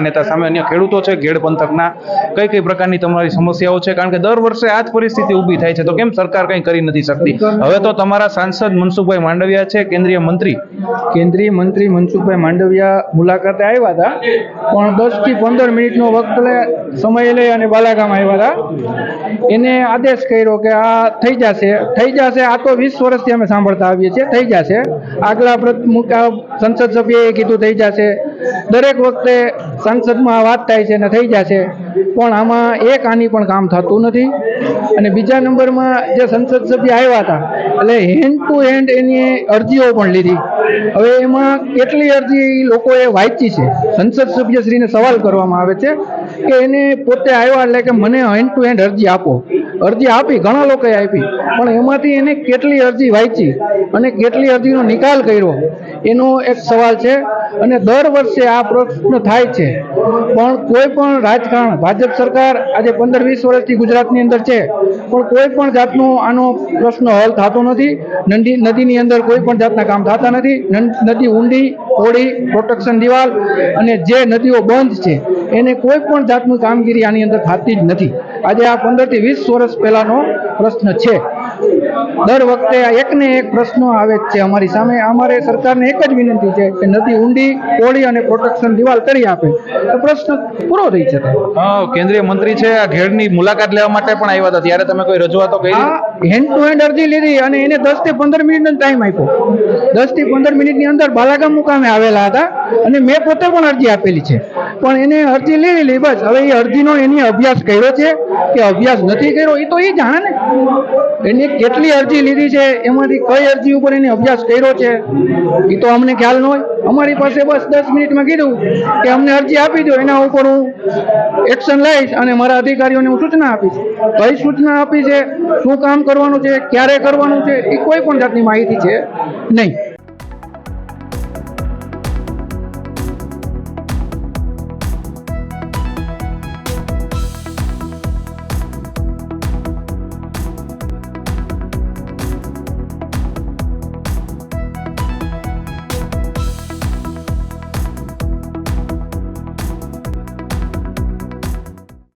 નેતા સામે અન્ય ખેડૂતો છે ઘેડ પંથકના. કઈ કઈ પ્રકારની તમારી સમસ્યાઓ છે? કારણ કે દર વર્ષે આ જ પરિસ્થિતિ ઊભી થાય છે. તો કેમ સરકાર કંઈ કરી નથી શકતી? હવે તો તમારા સાંસદ મનસુખભાઈ માંડવિયા છે, કેન્દ્રીય મંત્રી. કેન્દ્રીય મંત્રી મનસુખભાઈ માંડવિયા મુલાકાતે આવ્યા હતા, પણ દસથી પંદર મિનિટનો વખત સમય લઈ અને બાલાગામ આવ્યા હતા. એને આદેશ કર્યો કે આ થઈ જશે. થઈ જશે, આ તો વીસ વર્ષથી અમે સાંભળતા આવીએ છીએ, થઈ જશે. આગલા સંસદ સભ્યએ કીધું, થઈ જશે. દરેક વખતે સંસદમાં વાત થાય છે ને થઈ જશે, પણ આમાં એક આની પણ કામ થતું નથી. અને બીજા નંબરમાં જે સંસદ સભ્ય આવ્યા હતા, એટલે હેન્ડ ટુ હેન્ડ એની અરજીઓ પણ લીધી. હવે એમાં કેટલી અરજી લોકોએ વાંચી છે? સંસદ સભ્યશ્રીને સવાલ કરવામાં આવે છે. કે એને પોતે આવ્યા એટલે કે મને હેન્ડ ટુ હેન્ડ અરજી આપો. અરજી આપી, ઘણા લોકોએ આપી. પણ એમાંથી એને કેટલી અરજી વાંચી અને કેટલી અરજીનો નિકાલ કર્યો, એનો એક સવાલ છે. અને દર વર્ષે આ પ્રશ્ન થાય છે. પણ કોઈ પણ રાજકારણ, ભાજપ સરકાર આજે પંદર વીસ વર્ષથી ગુજરાતની અંદર છે. પણ કોઈ પણ જાતનો આનો પ્રશ્ન હલ થતો નથી. નદી, નદીની અંદર કોઈ પણ જાતના કામ થતા નથી. નદી ઊંડી પહોળી પ્રોટેક્શન દિવાલ અને જે નદીઓ બંધ છે, એને કોઈ પણ જાતનું કામગીરી આની અંદર થતી જ નથી. આજે આ પંદરથી વીસ વર્ષ પહેલાંનો પ્રશ્ન છે. દર વખતે એક ને એક પ્રશ્નો આવે જ છે અમારી સામે. અમારે સરકારને એક જ વિનંતી છે કે નદી ઊંડી કોળી અને પ્રોટેક્શન દિવાલ કરી આપે. તો પ્રશ્ન પૂરો થઈ જતો કેન્દ્રીય મંત્રી છે આ ઘેડની મુલાકાત લેવા માટે પણ આવ્યા હતા. ત્યારે તમે કોઈ રજૂઆતો કરી? હેન્ડ ટુ હેન્ડ અરજી લીધી અને એને દસથી પંદર મિનિટનો ટાઈમ આપ્યો. દસથી પંદર મિનિટની અંદર બાલાગામ મુકામે આવેલા હતા અને મેં પોતે પણ અરજી આપેલી છે. પણ એને અરજી લઈ લીધી. બસ. હવે એ અરજીનો એની અભ્યાસ કર્યો છે કે અભ્યાસ નથી કર્યો, એ તો એ જાણે ને. એને કેટલી અરજી લીધી છે, એમાંથી કઈ અરજી ઉપર એને અભ્યાસ કર્યો છે, એ તો અમને ખ્યાલ ન હોય. અમારી પાસે બસ દસ મિનિટમાં કીધું કે અમને અરજી આપી દો, એના ઉપર હું એક્શન લઈશ અને મારા અધિકારીઓને હું સૂચના આપીશ. કઈ સૂચના આપી છે, શું કામ કરવાનું છે, ક્યારે કરવાનું છે, એ કોઈ પણ જાતની માહિતી છે નહીં.